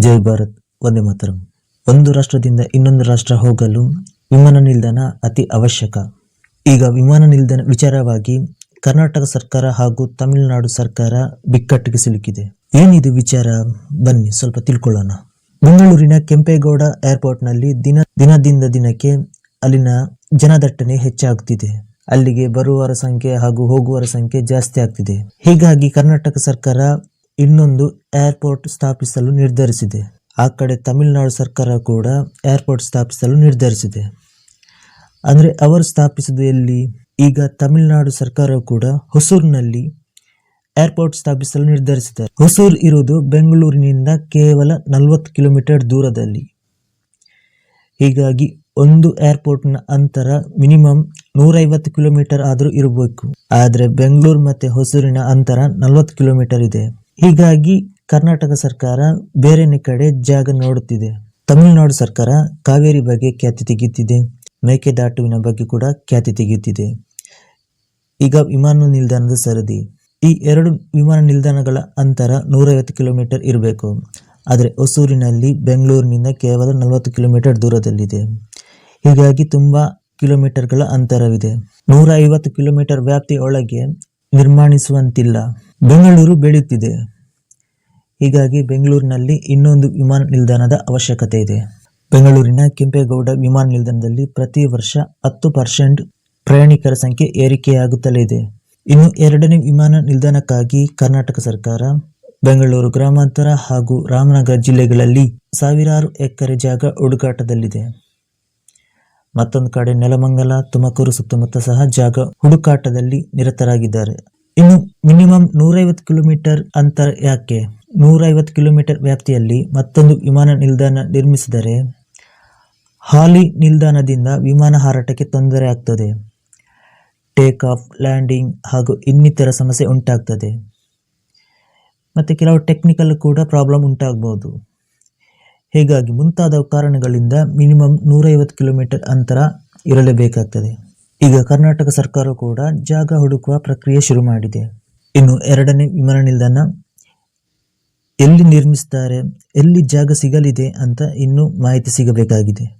ಜೈ ಭಾರತ್ ಒಂದೇ ಮಾತರಂ. ಒಂದು ರಾಷ್ಟ್ರದಿಂದ ಇನ್ನೊಂದು ರಾಷ್ಟ್ರ ಹೋಗಲು ವಿಮಾನ ನಿಲ್ದಾಣ ಅತಿ ಅವಶ್ಯಕ. ಈಗ ವಿಮಾನ ನಿಲ್ದಾಣ ವಿಚಾರವಾಗಿ ಕರ್ನಾಟಕ ಸರ್ಕಾರ ಹಾಗೂ ತಮಿಳುನಾಡು ಸರ್ಕಾರ ಬಿಕ್ಕಟ್ಟಿಗೆ ಸಿಲುಕಿದೆ. ಏನಿದು ವಿಚಾರ? ಬನ್ನಿ, ಸ್ವಲ್ಪ ತಿಳ್ಕೊಳ್ಳೋಣ. ಬೆಂಗಳೂರಿನ ಕೆಂಪೇಗೌಡ ಏರ್ಪೋರ್ಟ್ನಲ್ಲಿ ದಿನ, ದಿನದಿಂದ ದಿನಕ್ಕೆ ಅಲ್ಲಿನ ಜನದಟ್ಟಣೆ ಹೆಚ್ಚಾಗುತ್ತಿದೆ. ಅಲ್ಲಿಗೆ ಬರುವವರ ಸಂಖ್ಯೆ ಹಾಗೂ ಹೋಗುವವರ ಸಂಖ್ಯೆ ಜಾಸ್ತಿ ಆಗ್ತಿದೆ. ಹೀಗಾಗಿ ಕರ್ನಾಟಕ ಸರ್ಕಾರ ಇನ್ನೊಂದು ಏರ್ಪೋರ್ಟ್ ಸ್ಥಾಪಿಸಲು ನಿರ್ಧರಿಸಿದೆ. ಆ ಕಡೆ ತಮಿಳುನಾಡು ಸರ್ಕಾರ ಕೂಡ ಏರ್ಪೋರ್ಟ್ ಸ್ಥಾಪಿಸಲು ನಿರ್ಧರಿಸಿದೆ. ಅಂದರೆ ಅವರು ಸ್ಥಾಪಿಸಿದ ಎಲ್ಲಿ? ಈಗ ತಮಿಳುನಾಡು ಸರ್ಕಾರ ಕೂಡ ಹೊಸೂರಿನಲ್ಲಿ ಏರ್ಪೋರ್ಟ್ ಸ್ಥಾಪಿಸಲು ನಿರ್ಧರಿಸಿದ್ದಾರೆ. ಹೊಸೂರು ಇರುವುದು ಬೆಂಗಳೂರಿನಿಂದ ಕೇವಲ ನಲವತ್ತು ಕಿಲೋಮೀಟರ್ ದೂರದಲ್ಲಿ. ಹೀಗಾಗಿ ಒಂದು ಏರ್ಪೋರ್ಟ್ನ ಅಂತರ ಮಿನಿಮಮ್ ನೂರೈವತ್ತು ಕಿಲೋಮೀಟರ್ ಆದರೂ ಇರಬೇಕು. ಆದರೆ ಬೆಂಗಳೂರು ಮತ್ತು ಹೊಸೂರಿನ ಅಂತರ ನಲವತ್ತು ಕಿಲೋಮೀಟರ್ ಇದೆ. ಹೀಗಾಗಿ ಕರ್ನಾಟಕ ಸರ್ಕಾರ ಬೇರೆನೆ ಕಡೆ ಜಾಗ ನೋಡುತ್ತಿದೆ. ತಮಿಳುನಾಡು ಸರ್ಕಾರ ಕಾವೇರಿ ಬಗ್ಗೆ ಖ್ಯಾತಿ ತೆಗೆಯುತ್ತಿದೆ. ಮೇಕೆದಾಟುವಿನ ಬಗ್ಗೆ ಕೂಡ ಖ್ಯಾತಿ ತೆಗೆಯುತ್ತಿದೆ. ಈಗ ವಿಮಾನ ನಿಲ್ದಾಣದ ಸರದಿ. ಈ ಎರಡು ವಿಮಾನ ನಿಲ್ದಾಣಗಳ ಅಂತರ ನೂರೈವತ್ತು ಕಿಲೋಮೀಟರ್ ಇರಬೇಕು. ಆದರೆ ಹೊಸೂರಿನಲ್ಲಿ ಬೆಂಗಳೂರಿನಿಂದ ಕೇವಲ ನಲವತ್ತು ಕಿಲೋಮೀಟರ್ ದೂರದಲ್ಲಿದೆ. ಹೀಗಾಗಿ ತುಂಬ ಕಿಲೋಮೀಟರ್ಗಳ ಅಂತರವಿದೆ. ನೂರ ಐವತ್ತು ಕಿಲೋಮೀಟರ್ ವ್ಯಾಪ್ತಿಯೊಳಗೆ ನಿರ್ಮಾಣಿಸುವಂತಿಲ್ಲ. ಬೆಂಗಳೂರು ಬೆಳೆಯುತ್ತಿದೆ. ಹೀಗಾಗಿ ಬೆಂಗಳೂರಿನಲ್ಲಿ ಇನ್ನೊಂದು ವಿಮಾನ ನಿಲ್ದಾಣದ ಅವಶ್ಯಕತೆ ಇದೆ. ಬೆಂಗಳೂರಿನ ಕೆಂಪೇಗೌಡ ವಿಮಾನ ನಿಲ್ದಾಣದಲ್ಲಿ ಪ್ರತಿ ವರ್ಷ ಹತ್ತು ಪರ್ಸೆಂಟ್ ಪ್ರಯಾಣಿಕರ ಸಂಖ್ಯೆ ಏರಿಕೆಯಾಗುತ್ತಲೇ ಇದೆ. ಇನ್ನು ಎರಡನೇ ವಿಮಾನ ನಿಲ್ದಾಣಕ್ಕಾಗಿ ಕರ್ನಾಟಕ ಸರ್ಕಾರ, ಬೆಂಗಳೂರು ಗ್ರಾಮಾಂತರ ಹಾಗೂ ರಾಮನಗರ ಜಿಲ್ಲೆಗಳಲ್ಲಿ ಸಾವಿರಾರು ಎಕರೆ ಜಾಗ ಹುಡುಕಾಟದಲ್ಲಿದೆ. ಮತ್ತೊಂದು ಕಡೆ ನೆಲಮಂಗಲ, ತುಮಕೂರು ಸುತ್ತಮುತ್ತ ಸಹ ಜಾಗ ಹುಡುಕಾಟದಲ್ಲಿ ನಿರತರಾಗಿದ್ದಾರೆ. ಇನ್ನು ಮಿನಿಮಮ್ ನೂರೈವತ್ತು ಕಿಲೋಮೀಟರ್ ಅಂತರ ಯಾಕೆ? ನೂರೈವತ್ತು ಕಿಲೋಮೀಟರ್ ವ್ಯಾಪ್ತಿಯಲ್ಲಿ ಮತ್ತೊಂದು ವಿಮಾನ ನಿಲ್ದಾಣ ನಿರ್ಮಿಸಿದರೆ ಹಾಲಿ ನಿಲ್ದಾಣದಿಂದ ವಿಮಾನ ಹಾರಾಟಕ್ಕೆ ತೊಂದರೆ ಆಗ್ತದೆ. ಟೇಕ್ ಆಫ್, ಲ್ಯಾಂಡಿಂಗ್ ಹಾಗೂ ಇನ್ನಿತರ ಸಮಸ್ಯೆ ಉಂಟಾಗ್ತದೆ. ಮತ್ತು ಕೆಲವು ಟೆಕ್ನಿಕಲ್ ಕೂಡ ಪ್ರಾಬ್ಲಮ್ ಉಂಟಾಗ್ಬೋದು. ಹೀಗಾಗಿ ಮುಂತಾದ ಕಾರಣಗಳಿಂದ ಮಿನಿಮಮ್ ನೂರೈವತ್ತು ಕಿಲೋಮೀಟರ್ ಅಂತರ ಇರಲೇಬೇಕಾಗ್ತದೆ. ಈಗ ಕರ್ನಾಟಕ ಸರ್ಕಾರ ಕೂಡ ಜಾಗ ಹುಡುಕುವ ಪ್ರಕ್ರಿಯೆ ಶುರು ಮಾಡಿದೆ. ಇನ್ನು ಎರಡನೇ ವಿಮಾನ ನಿಲ್ದಾಣ ಎಲ್ಲಿ ನಿರ್ಮಿಸ್ತಾರೆ ಎಲ್ಲಿ ಜಾಗ ಸಿಗಲಿದೆ ಅಂತ ಇನ್ನೂ ಮಾಹಿತಿ ಸಿಗಬೇಕಾಗಿದೆ.